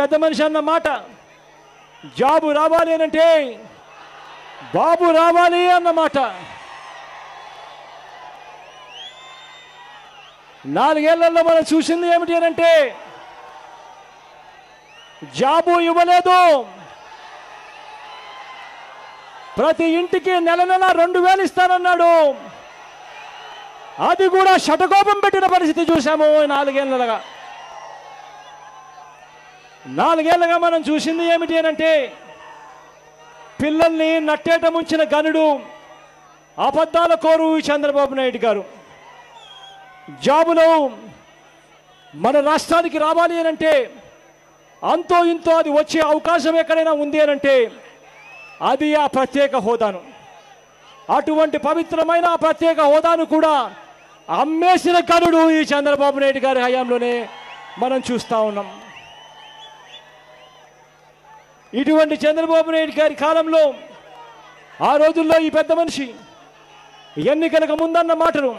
పెద్ద మనిషి అన్న మాట జాబు రావాలి అని అంటే బాబు రావాలి అన్నమాట నాలుగేళ్ళలో మనం చూసింది ఏమిటి అని అంటే జాబు ఇవ్వలేదు. ప్రతి ఇంటికి నెల నెల రెండు వేలు ఇస్తానన్నాడు. అది కూడా షటకోపం పెట్టిన పరిస్థితి చూసాము నాలుగేళ్ళగా నాలుగేళ్ళగా మనం చూసింది ఏమిటి అని అంటే పిల్లల్ని నట్టేట ముంచిన గనుడు అబద్ధాల కోరు చంద్రబాబు నాయుడు గారు. జాబులో మన రాష్ట్రానికి రావాలి అని అంటే అంతో ఇంతో అది వచ్చే అవకాశం ఎక్కడైనా ఉంది అని అంటే అది ఆ ప్రత్యేక హోదాను. అటువంటి పవిత్రమైన ప్రత్యేక హోదాను కూడా అమ్మేసిన కనుడు ఈ చంద్రబాబు నాయుడు గారి హయాంలోనే మనం చూస్తా ఉన్నాం. ఇటువంటి చంద్రబాబు నాయుడు గారి కాలంలో ఆ రోజుల్లో ఈ పెద్ద మనిషి ఎన్నికలకు ముందన్న మాటలు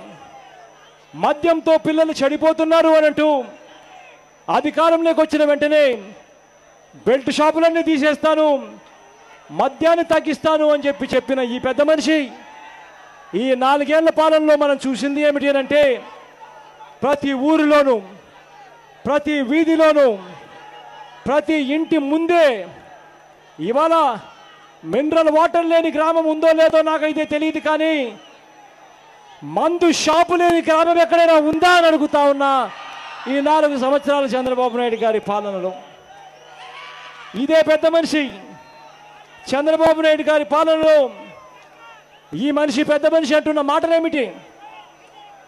మద్యంతో పిల్లలు చెడిపోతున్నారు అని అంటూ అధికారంలోకి వచ్చిన వెంటనే బెల్ట్ షాపులన్నీ తీసేస్తాను మద్యాన్ని తగ్గిస్తాను అని చెప్పి చెప్పిన ఈ పెద్ద మనిషి ఈ నాలుగేళ్ళ పాలనలో మనం చూసింది ఏమిటి అంటే ప్రతి ఊరిలోనూ ప్రతి వీధిలోనూ ప్రతి ఇంటి ముందే ఇవాళ మినరల్ వాటర్ లేని గ్రామం ఉందో లేదో నాకైతే తెలియదు కానీ మందు షాపు లేని గ్రామం ఎక్కడైనా ఉందా అని అడుగుతా ఉన్నా ఈ నాలుగు సంవత్సరాలు చంద్రబాబు నాయుడు గారి పాలనలో. ఇదే పెద్ద మనిషి. చంద్రబాబు నాయుడు గారి పాలనలో ఈ మనిషి పెద్ద మనిషి అంటున్న మాటలేమిటి?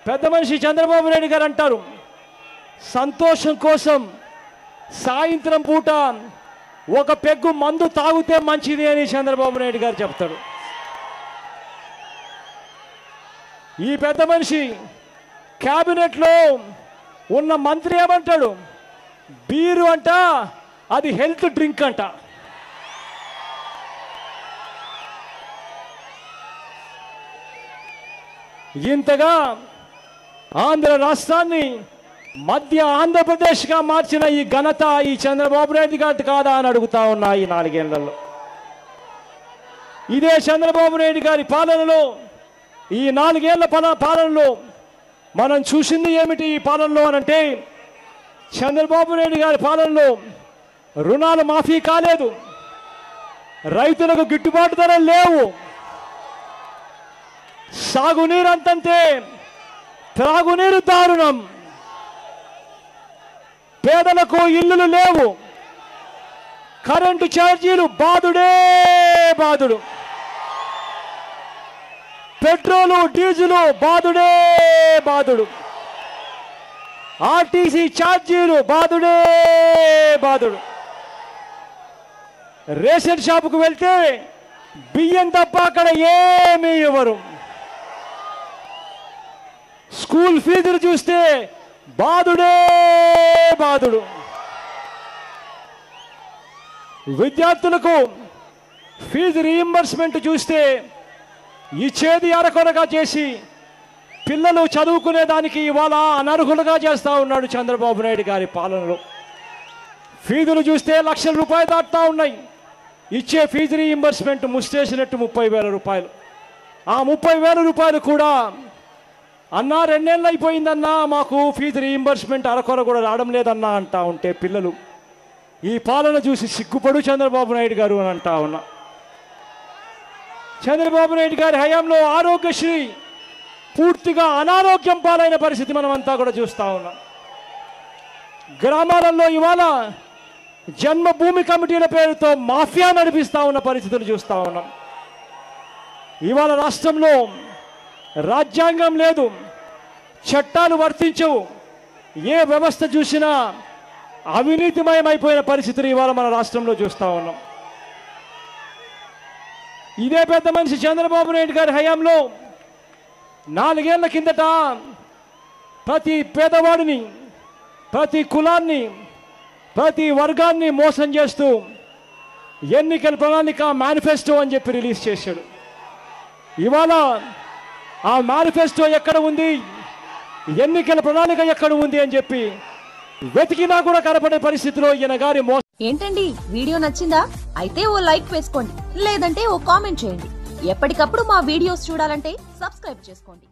పెద్ద మనిషి చంద్రబాబు నాయుడు గారు అంటారు సంతోషం కోసం సాయంత్రం పూట ఒక పెగ్గు మందు తాగితే మంచిది అని చంద్రబాబు నాయుడు గారు చెప్తాడు ఈ పెద్ద మనిషి క్యాబినెట్లో ఉన్న మంత్రి ఏమంటాడు? బీరు అంట అది హెల్త్ డ్రింక్ అంట. ఇంతగా ఆంధ్ర రాష్ట్రాన్ని మధ్య ఆంధ్రప్రదేశ్గా మార్చిన ఈ ఘనత ఈ చంద్రబాబు నాయుడు గారి కాదా అని అడుగుతా ఉన్నా ఈ నాలుగేళ్ళలో. ఇదే చంద్రబాబు నాయుడు గారి పాలనలో ఈ నాలుగేళ్ళ పల- పాలనలో మనం చూసింది ఏమిటి ఈ పాలనలో అనంటే చంద్రబాబు నాయుడు గారి పాలనలో రుణాలు మాఫీ కాలేదు. రైతులకు గిట్టుబాటు ధరలు లేవు. సాగునీరు అంతంతే త్రాగునీరు దారుణం. పేదలకు ఇల్లులు లేవు. కరెంటు ఛార్జీలు బాదుడే బాదుడు. పెట్రోలు డీజిలు బాదుడే బాదుడు. ఆర్టీసీ ఛార్జీలు బాదుడే బాదుడు. రేషన్ షాపుకు వెళ్తే బియ్యం తప్ప అక్కడ ఏమీ ఇవ్వరు. స్కూల్ ఫీజులు చూస్తే బాధుడే బాధుడు విద్యార్థులకు ఫీజు రీయింబర్స్మెంట్ చూస్తే ఇచ్చేది అరకొరగా చేసి పిల్లలు చదువుకునే దానికి ఇవాళ అనర్హులుగా చేస్తూ ఉన్నాడు చంద్రబాబు నాయుడు గారి పాలనలో. ఫీజులు చూస్తే లక్షల రూపాయలు దాటుతా ఉన్నాయి. ఇచ్చే ఫీజు రీయింబర్స్మెంట్ ముస్టేసినట్టు ముప్పై వేల రూపాయలు. ఆ ముప్పై వేల రూపాయలు కూడా అన్నా రెండేళ్ళు అయిపోయిందన్నా మాకు ఫీజు రీఇంబర్స్మెంట్ అరకొర కూడా రావడం లేదన్నా అంటా ఉంటే పిల్లలు. ఈ పాలన చూసి సిగ్గుపడు చంద్రబాబు నాయుడు గారు అని అంటా ఉన్నా. చంద్రబాబు నాయుడు గారి హయాంలో ఆరోగ్యశ్రీ పూర్తిగా అనారోగ్యం పాలైన పరిస్థితి మనం అంతా కూడా చూస్తా ఉన్నాం. గ్రామాలలో ఇవాళ జన్మభూమి కమిటీల పేరుతో మాఫియా నడిపిస్తా ఉన్న పరిస్థితులు చూస్తా ఉన్నాం. ఇవాళ రాష్ట్రంలో రాజ్యాంగం లేదు. చట్టాలు వర్తించవు. ఏ వ్యవస్థ చూసినా అవినీతిమయమైపోయిన పరిస్థితిని ఇవాళ మన రాష్ట్రంలో చూస్తా ఉన్నాం. ఇదే పెద్ద మనిషి చంద్రబాబు నాయుడు గారి హయాంలో నాలుగేళ్ళ కిందట ప్రతి పేదవాడిని ప్రతి కులాన్ని ప్రతి వర్గాన్ని మోసం చేస్తూ ఎన్నికల ప్రణాళిక మేనిఫెస్టో అని చెప్పి రిలీజ్ చేశాడు. ఇవాళ ఆ మేనిఫెస్టో ఎక్కడ ఉంది? ఎన్నికల ప్రణాళిక ఎక్కడ ఉంది అని చెప్పి వెతికినా కూడా కనపడే పరిస్థితిలో ఈయన గారి మోసం ఏంటండి? వీడియో నచ్చిందా? అయితే ఓ లైక్ వేసుకోండి. లేదంటే ఓ కామెంట్ చేయండి. ఎప్పటికప్పుడు మా వీడియోస్ చూడాలంటే సబ్స్క్రైబ్ చేసుకోండి.